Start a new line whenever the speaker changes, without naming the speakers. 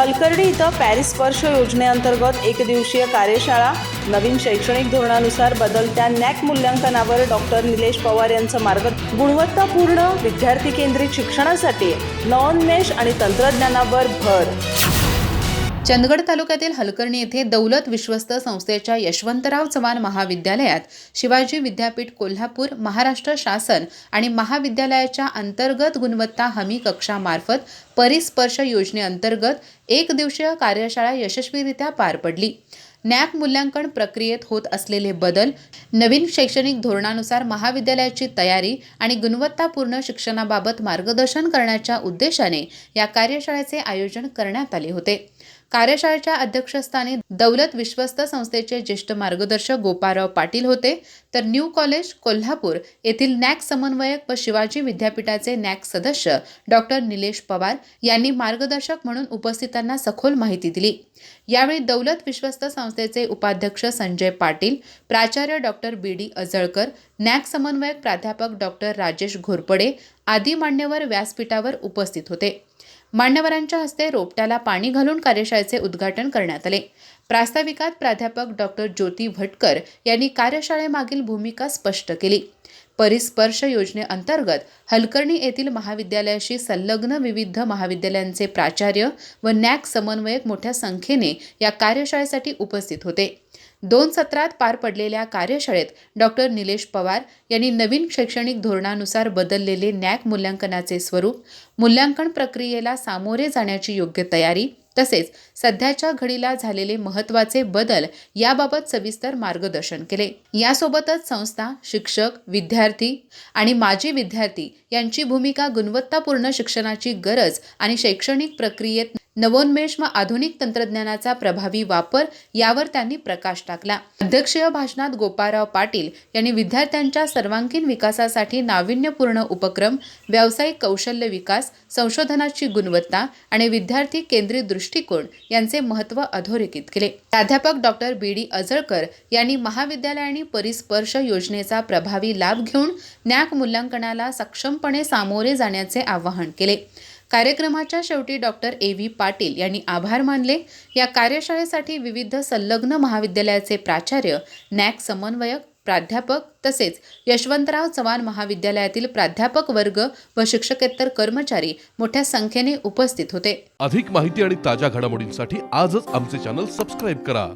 हलकर्णी इथं पॅरिस स्पर्श योजनेअंतर्गत एक दिवसीय कार्यशाळा नवीन शैक्षणिक धोरणानुसार बदलत्या नॅक मूल्यांकनावर डॉक्टर निलेश पवार यांचं मार्ग गुणवत्तापूर्ण विद्यार्थी केंद्रित शिक्षणासाठी नवोन्मेष आणि तंत्रज्ञानावर भर.
चंदगड तालुक्यातील हलकर्णी येथे दौलत विश्वस्त संस्थेच्या यशवंतराव चव्हाण महाविद्यालयात शिवाजी विद्यापीठ कोल्हापूर महाराष्ट्र शासन आणि महाविद्यालयाच्या अंतर्गत गुणवत्ता हमी कक्षामार्फत परिस्पर्श योजनेअंतर्गत एक दिवसीय कार्यशाळा यशस्वीरित्या पार पडली. नॅक मूल्यांकन प्रक्रियेत होत असलेले बदल नवीन शैक्षणिक धोरणानुसार महाविद्यालयाची तयारी आणि गुणवत्तापूर्ण शिक्षणाबाबत मार्गदर्शन करण्याच्या उद्देशाने या कार्यशाळेचे आयोजन करण्यात आले होते. कार्यशाळेच्या अध्यक्षस्थानी दौलत विश्वस्त संस्थेचे ज्येष्ठ मार्गदर्शक गोपाळराव पाटील होते. तर न्यू कॉलेज कोल्हापूर येथील नॅक समन्वयक व शिवाजी विद्यापीठाचे नॅक सदस्य डॉक्टर निलेश पवार यांनी मार्गदर्शक म्हणून उपस्थितांना सखोल माहिती दिली. यावेळी दौलत विश्वस्त संस्थेचे उपाध्यक्ष संजय पाटील प्राचार्य doctor B D Ajalkar NAAC समन्वयक प्राध्यापक डॉक्टर राजेश घोरपडे आदी मान्यवर व्यासपीठावर उपस्थित होते. मान्यवरांच्या हस्ते रोपट्याला पाणी घालून कार्यशाळेचे उद्घाटन करण्यात आले. प्रास्ताविकात प्राध्यापक डॉक्टर ज्योती भटकर यांनी कार्यशाळेमागील भूमिका स्पष्ट केली. परिस्पर्श योजनेअंतर्गत हलकर्णी येथील महाविद्यालयाशी संलग्न विविध महाविद्यालयांचे प्राचार्य व नॅक समन्वयक मोठ्या संख्येने या कार्यशाळेसाठी उपस्थित होते. दोन सत्रात पार पडलेल्या कार्यशाळेत डॉक्टर निलेश पवार यांनी नवीन शैक्षणिक धोरणानुसार बदललेले नॅक मूल्यांकनाचे स्वरूप मूल्यांकन प्रक्रियेला सामोरे जाण्याची योग्य तयारी तसेच सध्याच्या घडीला झालेले महत्त्वाचे बदल याबाबत सविस्तर मार्गदर्शन केले. यासोबतच संस्था शिक्षक विद्यार्थी आणि माजी विद्यार्थी यांची भूमिका गुणवत्तापूर्ण शिक्षणाची गरज आणि शैक्षणिक प्रक्रियेत नवोन्मेष व आधुनिक तंत्रज्ञानाचा प्रभावी वापर यावर त्यांनी प्रकाश टाकला. अध्यक्षीय भाषणात गोपाळराव पाटील यांनी विद्यार्थ्यांच्या सर्वांगीण विकासासाठी नाविन्यपूर्ण उपक्रम व्यावसायिक कौशल्य विकास संशोधनाची गुणवत्ता आणि विद्यार्थी केंद्रित दृष्टिकोन यांचे महत्त्व अधोरेखित केले. प्राध्यापक डॉक्टर बी. डी. अजळकर यांनी महाविद्यालयांनी परिस्पर्श योजनेचा प्रभावी लाभ घेऊन नॅक मूल्यांकनाला सक्षमपणे सामोरे जाण्याचे आवाहन केले. कार्यक्रमाच्या शेवटी डॉक्टर ए व्ही पाटील यांनी आभार मानले. या कार्यशाळेसाठी विविध संलग्न महाविद्यालयाचे प्राचार्य नॅक समन्वयक प्राध्यापक तसेच यशवंतराव चव्हाण महाविद्यालयातील प्राध्यापक वर्ग व शिक्षकेतर कर्मचारी मोठ्या संख्येने उपस्थित होते.
अधिक माहिती आणि ताज्या घडामोडींसाठी आजच आमचे चॅनल सबस्क्राईब करा.